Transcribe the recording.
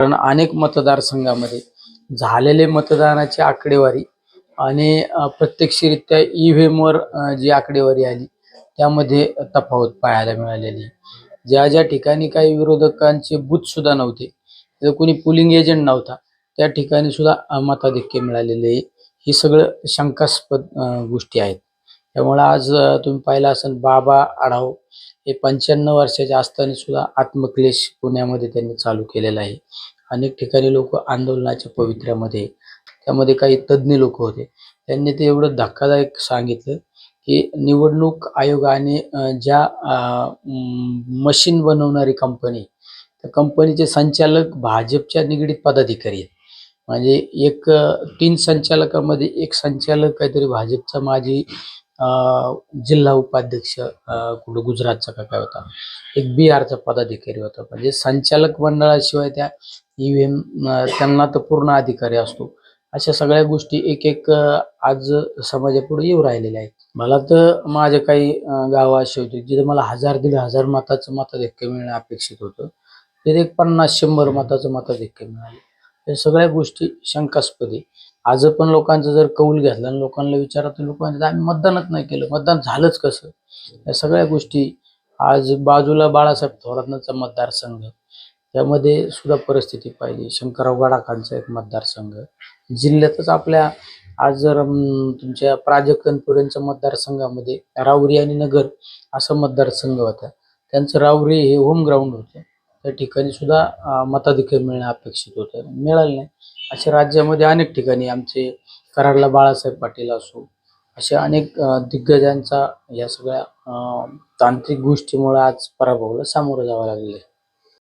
कारण अनेक मतदारसंघामध्ये झालेले मतदानाची आकडेवारी आणि प्रत्यक्षरित्या ई वर जी आकडेवारी आली त्यामध्ये तफावत पाहायला मिळालेली आहे. ज्या ज्या ठिकाणी काही विरोधकांचे बूथ सुद्धा नव्हते जर कोणी पुलिंग एजंट नव्हता त्या ठिकाणी सुद्धा मताधिक्य मिळालेले आहे ही सगळं शंकास्पद गोष्टी आहेत त्यामुळे आज तुम्ही पाहिलं असेल बाबा आढाव हे पंच्याण्णव वर्षाचे असताना सुद्धा आत्मक्लेश पुण्यामध्ये त्यांनी चालू केलेला आहे. अनेक ठिकाणी लोक आंदोलनाच्या पवित्र्यामध्ये त्यामध्ये काही तज्ज्ञ लोक होते. त्यांनी ते एवढं धक्कादायक सांगितलं की निवडणूक आयोगाने ज्या मशीन बनवणारी कंपनी त्या कंपनीचे संचालक भाजपच्या निगडीत पदाधिकारी आहेत. म्हणजे एक तीन संचालकामध्ये एक संचालक काहीतरी भाजपचा माजी जिल्हा उपाध्यक्ष कुठं गुजरातचा का काय होता? एक बिहारचा पदाधिकारी होता. म्हणजे संचालक मंडळाशिवाय त्या ईव्हीएम त्यांना तर पूर्ण अधिकारी असतो. अशा सगळ्या गोष्टी एक एक आज समाजापुढे येऊ राहिलेल्या आहेत. मला तर माझे काही गावं अशी होती जिथे मला हजार दीड हजार मताचं मताधिक्य मिळणं अपेक्षित होतं तिथे एक पन्नास शंभर मताचं मताधिक्य मिळालं. या सगळ्या गोष्टी शंकास्पद आहे. आज पण लोकांचा जर कौल घेतला आणि लोकांना विचारा तर लोक म्हणतात आम्ही मतदानच नाही केलं. मतदान झालंच कसं? या सगळ्या गोष्टी आज बाजूला बाळासाहेब थोरातनाचा मतदारसंघ. त्यामध्ये सुद्धा परिस्थिती पाहिली. शंकरराव गडाखांचा एक मतदारसंघ. जिल्ह्यातच आपल्या आज जर तुमच्या प्राजक्तनपुरेंच्या मतदारसंघामध्ये रावरी आणि नगर असा मतदारसंघ होता. त्यांचं रावरी हे होम ग्राउंड होतं. त्या ठिकाणी सुद्धा मताधिकार मताधिक्य मिळणं अपेक्षित होतं. मिळालं नाही. अशा राज्यामध्ये अनेक ठिकाणी आमचे कराडला बाळासाहेब पाटील असो अशा अनेक दिग्गजांचा या सगळ्या तांत्रिक गोष्टीमुळे आज पराभवाला सामोरं जावं लागलेलं आहे.